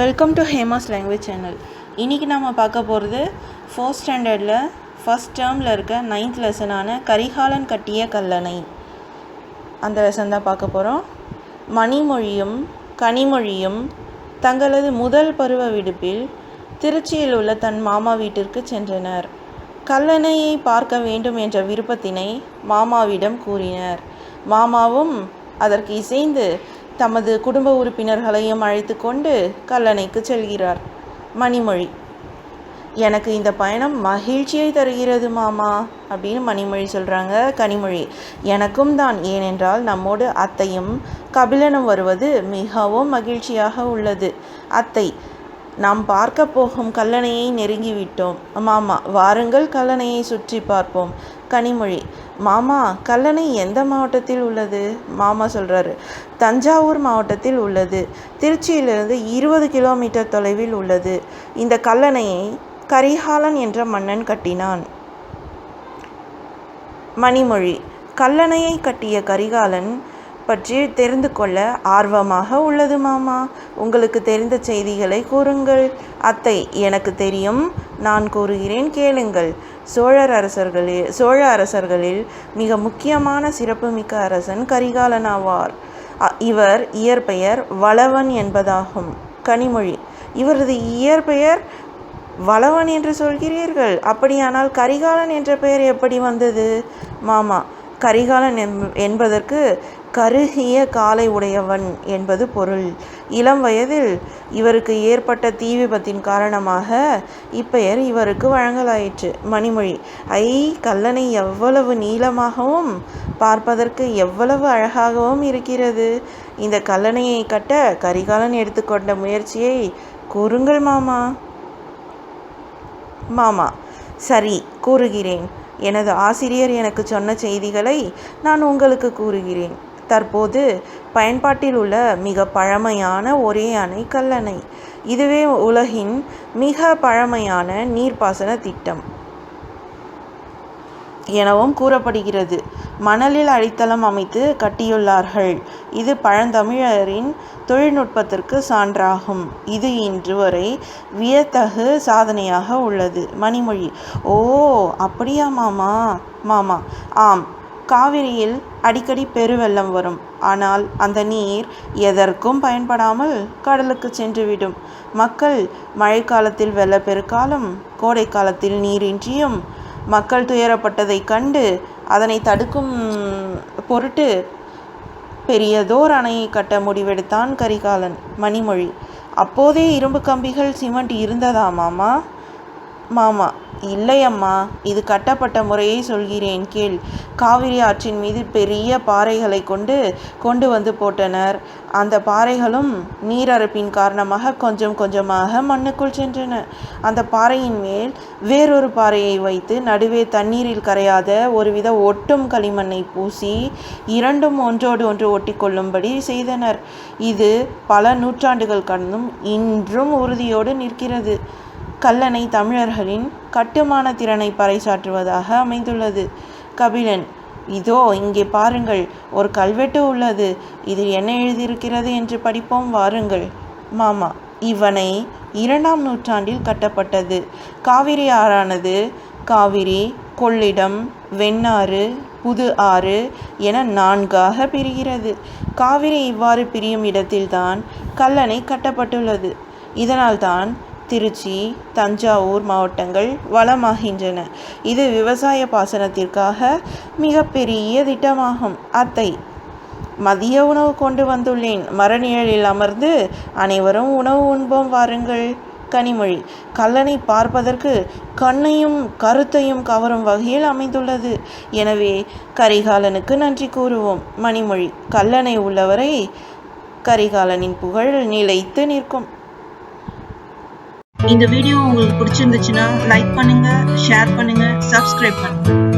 Welcome to Hema's language channel இன்றைக்கி நம்ம பார்க்க போகிறது ஃபோர்த் ஸ்டாண்டர்டில் ஃபஸ்ட் டேர்மில் இருக்க நைன்த் லெசனான கரிகாலன் கட்டிய கல்லணை. அந்த லெசன் தான் பார்க்க போகிறோம் மணிமொழியும் கனிமொழியும் தங்களது முதல் பருவ விடுப்பில் திருச்சியில் உள்ள தன் மாமா வீட்டிற்கு சென்றனர். கல்லணையை பார்க்க வேண்டும் என்ற விருப்பத்தினை மாமாவிடம் கூறினர். மாமாவும் அதற்கு இசைந்து தமது குடும்ப உறுப்பினர்களையும் அழைத்து கொண்டு கல்லணைக்கு செல்கிறார். மணிமொழி எனக்கு இந்த பயணம் மகிழ்ச்சியை தருகிறது மாமா அப்படின்னு மணிமொழி சொல்கிறாங்க கனிமொழி. எனக்கும் தான் ஏனென்றால் நம்மோடு அத்தையும் கபிலனும் வருவது மிகவும் மகிழ்ச்சியாக உள்ளது. அத்தை நாம் பார்க்க போகும் கல்லணையை நெருங்கிவிட்டோம். மாமா வாருங்கள் கல்லணையை சுற்றி பார்ப்போம். கனிமொழி மாமா கல்லணை எந்த மாவட்டத்தில் உள்ளது? மாமா சொல்கிறாரு தஞ்சாவூர் மாவட்டத்தில் உள்ளது. திருச்சியிலிருந்து இருபது கிலோமீட்டர் தொலைவில் உள்ளது. இந்த கல்லணையை கரிகாலன் என்ற மன்னன் கட்டினான். மணிமொழி கல்லணையை கட்டிய கரிகாலன் பற்றி தெரிந்து கொள்ள ஆர்வமாக உள்ளது மாமா. உங்களுக்கு தெரிந்த செய்திகளை கூறுங்கள். அத்தை எனக்கு தெரியும். நான் கூறுகிறேன் கேளுங்கள். சோழர் அரசர்களில் சோழ அரசர்களில் மிக முக்கியமான சிறப்புமிக்க அரசன் கரிகாலன் ஆவார். இவர் இயற்பெயர் வளவன் என்பதாகும். கனிமொழி இவரது இயற்பெயர் வளவன் என்று சொல்கிறீர்கள். அப்படியானால் கரிகாலன் என்ற பெயர் எப்படி வந்தது? மாமா கரிகாலன் என்பதற்கு கருகிய காலை உடையவன் என்பது பொருள். இளம் வயதில் இவருக்கு ஏற்பட்ட தீ விபத்தின் காரணமாக இப்பெயர் இவருக்கு வழங்கலாயிற்று. மணிமொழி ஐ கல்லணை எவ்வளவு நீளமாகவும் பார்ப்பதற்கு எவ்வளவு அழகாகவும் இருக்கிறது. இந்த கல்லணையை கட்ட கரிகாலன் எடுத்துக்கொண்ட முயற்சியை கூறுங்கள் மாமா. மாமா சரி கூறுகிறேன். எனது ஆசிரியர் எனக்கு சொன்ன செய்திகளை நான் உங்களுக்கு கூறுகிறேன். தற்போது பயன்பாட்டில் உள்ள மிக பழமையான ஒரே அணை கல்லணை. இதுவே உலகின் மிக பழமையான நீர்ப்பாசன திட்டம். எனவும் கூறப்படுகிறது. மணலில் அடித்தளம் அமைத்து கட்டியுள்ளார்கள். இது பழந்தமிழரின் தொழில்நுட்பத்திற்கு சான்றாகும். இது இன்று வரை வியத்தகு சாதனையாக உள்ளது. மணிமொழி ஓ அப்படியா மாமா? மாமா ஆம் காவிரியில் அடிக்கடி பெருவெள்ளம் வரும். ஆனால் அந்த நீர் எதற்கும் பயன்படாமல் கடலுக்கு சென்றுவிடும். மக்கள் மழைக்காலத்தில் வெள்ளப்பெருக்காலும் கோடை காலத்தில் நீரின்றியும் மக்கள் துயரப்பட்டதைக் கண்டு அதனை தடுக்கும் பொருட்டு பெரியதோர் அணையை கட்ட முடிவெடுத்தான் கரிகாலன். மணிமொழி அப்போதே இரும்பு கம்பிகள் சிமெண்ட் இருந்ததா மாமா இல்லையம்மா இது கட்டப்பட்ட முறையை சொல்கிறேன் கேள். காவிரி ஆற்றின் மீது பெரிய பாறைகளை கொண்டு கொண்டு வந்து போட்டனர். அந்த பாறைகளும் நீரரப்பின் காரணமாக கொஞ்சம் கொஞ்சமாக மண்ணுக்குள் சென்றன. அந்த பாறையின் மேல் வேறொரு பாறையை வைத்து நடுவே தண்ணீரில் கரையாத ஒருவித ஒட்டும் களிமண்ணை பூசி இரண்டும் ஒன்றோடு ஒன்று ஒட்டிக்கொள்ளும்படி செய்தனர். இது பல நூற்றாண்டுகள் கடந்தும் இன்றும் உறுதியோடு நிற்கிறது. கல்லணை தமிழர்களின் கட்டுமான திறனை பறைசாற்றுவதாக அமைந்துள்ளது. கபிலன் இதோ இங்கே பாருங்கள் ஒரு கல்வெட்டு உள்ளது. இதில் என்ன எழுதியிருக்கிறது என்று படிப்போம் வாருங்கள். மாமா இவனை இரண்டாம் நூற்றாண்டில் கட்டப்பட்டது. காவிரி ஆறானது. காவிரி கொள்ளிடம் வெண்ணாறு புது ஆறு என நான்காக பிரிகிறது. காவிரி இவ்வாறு பிரியும் இடத்தில்தான் கல்லணை கட்டப்பட்டுள்ளது. இதனால்தான் திருச்சி தஞ்சாவூர் மாவட்டங்கள் வளமாகின்றன. இது விவசாய பாசனத்திற்காக மிகப்பெரிய திட்டமாகும். அத்தை மதிய உணவு கொண்டு வந்துள்ளேன். மரநிழலில் அமர்ந்து அனைவரும் உணவு உண்போம் வாருங்கள். கனிமொழி கல்லணை பார்ப்பதற்கு கண்ணையும் கருத்தையும் கவரும் வகையில் அமைந்துள்ளது. எனவே கரிகாலனுக்கு நன்றி கூறுவோம். மணிமொழி கல்லணை உள்ளவரை கரிகாலனின் புகழ் நிலைத்து நிற்கும். இந்த வீடியோ உங்களுக்கு பிடிச்சிருந்துச்சுன்னா லைக் பண்ணுங்க ஷேர் பண்ணுங்க சப்ஸ்கிரைப் பண்ணுங்க.